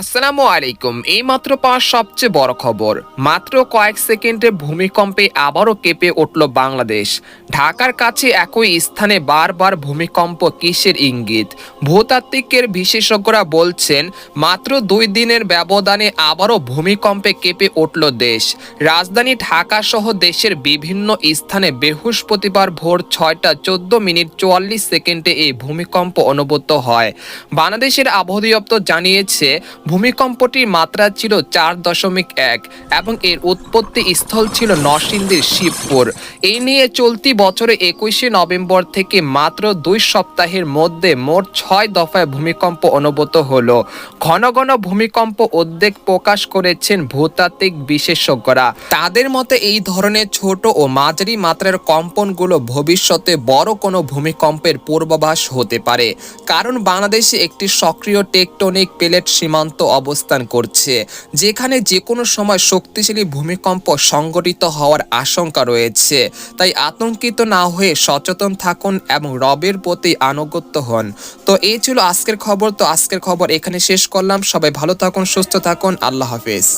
আসসালামু আলাইকুম। এই মাত্র পাওয়া সবচেয়ে বড় খবর। মাত্র কয়েক সেকেন্ডে ভূমিকম্পে আবারও কেঁপে উঠল বাংলাদেশ। ঢাকার কাছে একই স্থানে বারবার ভূমিকম্প কিসের ইঙ্গিত? ভূতাত্ত্বিকের বিশেষজ্ঞরা বলছেন, মাত্র দুই দিনের ব্যবধানে আবারও ভূমিকম্পে কেঁপে উঠল দেশ। রাজধানী ঢাকা সহ দেশের বিভিন্ন স্থানে বৃহস্পতিবার ভোর ছয়টা চোদ্দ মিনিট চুয়াল্লিশ সেকেন্ডে এই ভূমিকম্প অনুভূত হয়। বাংলাদেশের আবহাওয়া দপ্তর জানিয়েছে ভূমিকম্পটির মাত্রা ছিল চার দশমিক এক এবং এর উৎপত্তি স্থল ছিল নরসিংদীর শিবপুর। এই নিয়ে চলতি বছরে একুশে নভেম্বর থেকে মাত্র দুই সপ্তাহের মধ্যে মোট ছয় দফায় ভূমিকম্প অনুভূত হলো। ঘন ঘন ভূমিকম্প উদ্বেগ প্রকাশ করেছেন ভূতাত্ত্বিক বিশেষজ্ঞরা। তাদের মতে এই ধরনের ছোট ও মাঝারি মাত্রার কম্পনগুলো ভবিষ্যতে বড় কোনো ভূমিকম্পের পূর্বাভাস হতে পারে। কারণ বাংলাদেশে একটি সক্রিয় টেকটনিক প্লেট সীমান্ত অবস্থান করছে, যেখানে যে কোনো সময় শক্তিশালী ভূমিকম্প সংগঠিত হওয়ার আশঙ্কা রয়েছে। তাই আতঙ্কিত না হয়ে সচেতন থাকুন এবং রবের প্রতি আনুগত্য হন। তো এই ছিল আজকের খবর। তো আজকের খবর এখানে শেষ করলাম। সবাই ভালো থাকুন, সুস্থ থাকুন। আল্লাহ হাফেজ।